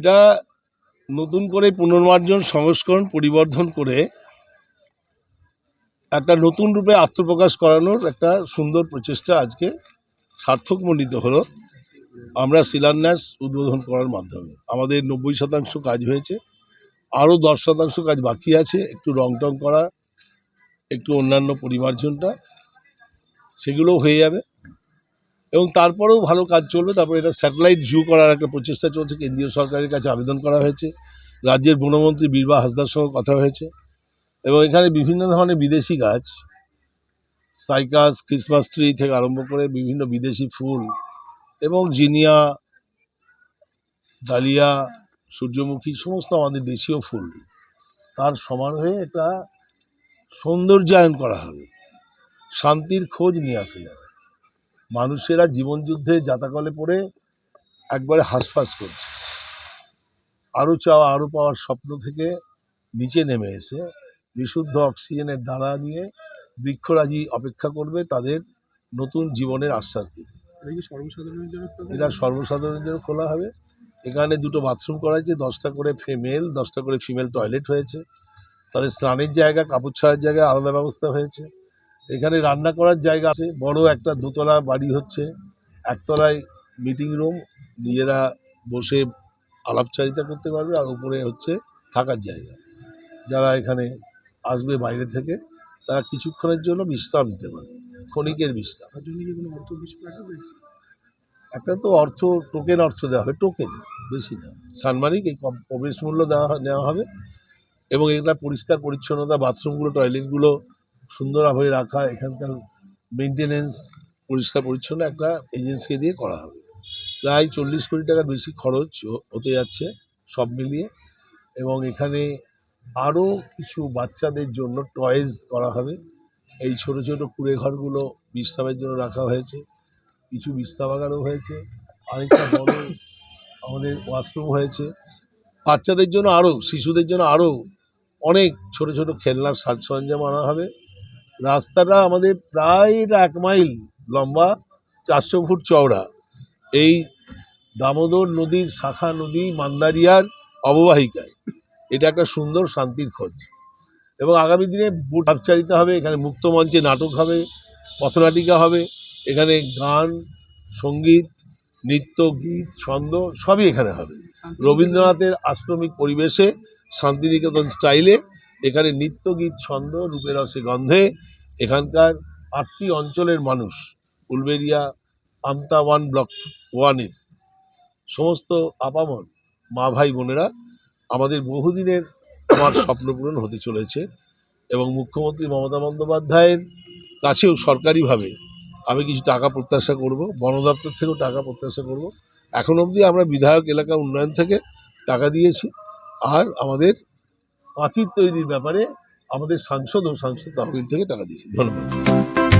এটা নতুন করে পুনর্মার্জন, সংস্করণ, পরিবর্ধন করে একটা নতুন রূপে আত্মপ্রকাশ করানোর একটা সুন্দর প্রচেষ্টা আজকে সার্থকমণ্ডিত হলো। আমরা শিলান্যাস উদ্বোধন করার মাধ্যমে। আমাদের নব্বই শতাংশ কাজ হয়েছে। আরও দশ শতাংশ কাজ বাকি আছে। একটু রং টং করা, একটু অন্যান্য পরিমার্জনটা, সেগুলোও হয়ে যাবে। এবং তারপরেও ভালো কাজ চলবে তারপরে এটা স্যাটেলাইট জু করার একটা প্রচেষ্টা চলছে, কেন্দ্রীয় সরকারের কাছে আবেদন করা হয়েছে। রাজ্যের বনমন্ত্রী বীরবা হাসদার সঙ্গে কথা হয়েছে। এবং এখানে বিভিন্ন ধরনের বিদেশি গাছ, সাইকাস, ক্রিসমাস ট্রি থেকে আরম্ভ করে বিভিন্ন বিদেশি ফুল এবং জিনিয়া, ডালিয়া, সূর্যমুখী, সমস্ত আমাদের দেশীয় ফুল। তার সমারোহে একটা সৌন্দর্যায়ন করা হবে। শান্তির খোঁজ নিয়ে আসা যাবে মানুষেরা জীবনযুদ্ধে জাতাকলে পড়ে একবারে হাসফাস করছে। আরও চাওয়া আরও পাওয়ার স্বপ্ন থেকে নিচে নেমে এসে বিশুদ্ধ অক্সিজেনের দ্বারা নিয়ে বৃক্ষরাজি অপেক্ষা করবে তাদের নতুন জীবনের আশ্বাস দিতে। এটা সর্বসাধারণের জন্য খোলা? সর্বসাধারণের জন্য খোলা হবে। এখানে দুটো বাথরুম করা হয়েছে দশটা করে ফিমেল দশটা করে ফিমেল টয়লেট হয়েছে। তাদের স্নানের জায়গা কাপড় ছাড়ার জায়গা আলাদা ব্যবস্থা হয়েছে। এখানে রান্না করার জায়গা আছে। বড় একটা দোতলা বাড়ি হচ্ছে। একতলায় মিটিং রুম নিজেরা বসে আলাপচারিতা করতে পারবে আর উপরে হচ্ছে থাকার জায়গা। যারা এখানে আসবে বাইরে থেকে তারা কিছুক্ষণের জন্য বিশ্রাম নিতে পারবে ক্ষণিকের বিশ্রাম। একটা তো অর্থ টোকেন অর্থ দেওয়া হবে টোকেন বেশি না। সানমানিক এই প্রবেশ মূল্য দেওয়া নেওয়া হবে। এবং এটা পরিষ্কার পরিচ্ছন্নতা বাথরুমগুলো টয়লেটগুলো সুন্দরভাবে রাখা, এখানকার মেনটেনেন্স পরিষ্কার পরিচ্ছন্ন একটা এজেন্সিকে দিয়ে করা হবে। প্রায় চল্লিশ কোটি টাকার বেশি খরচ হতে যাচ্ছে সব মিলিয়ে এবং এখানে আরও কিছু বাচ্চাদের জন্য টয়েজ করা হবে। এই ছোট ছোট কুড়ে ঘরগুলো বিশ্রামের জন্য রাখা হয়েছে। কিছু বিশ্রামাগারও হয়েছে। আরেকটা বড় আমাদের ওয়াশরুম হয়েছে। বাচ্চাদের জন্য আরও, শিশুদের জন্য আরও অনেক ছোট ছোট খেলনার সাজ সরঞ্জাম আনা হবে। রাস্তাটা আমাদের প্রায় এক মাইল লম্বা চারশো ফুট চওড়া। এই দামোদর নদীর শাখা নদী মান্দারিয়ার অববাহিকায়। এটা একটা সুন্দর শান্তির খোঁজ। এবং আগামী দিনে বুট আবচারিত হবে এখানে মুক্ত মঞ্চে নাটক হবে পথনাটিকা হবে এখানে গান সংগীত নৃত্য গীত ছন্দ সবই এখানে হবে। রবীন্দ্রনাথের আশ্রমিক পরিবেশে শান্তিনিকেতন স্টাইলে এখানে নৃত্য গীত ছন্দ, রূপের রসে গন্ধে এখানকার আটটি অঞ্চলের মানুষ উলবেরিয়া আমতা ওয়ান ব্লক ওয়ানের সমস্ত আপামর মা ভাই বোনেরা আমাদের বহুদিনের আমার স্বপ্ন পূরণ হতে চলেছে এবং মুখ্যমন্ত্রী মমতা বন্দ্যোপাধ্যায়ের কাছেও সরকারিভাবে আমি কিছু টাকা প্রত্যাশা করব, বন দপ্তর থেকেও টাকা প্রত্যাশা করব। এখন অবধি আমরা বিধায়ক এলাকা উন্নয়ন থেকে টাকা দিয়েছি, আর আমাদের পাঁচির তৈরির ব্যাপারে আমাদের সাংসদ ও সাংসদ তহবিল থেকে টাকা দিয়েছে। ধন্যবাদ।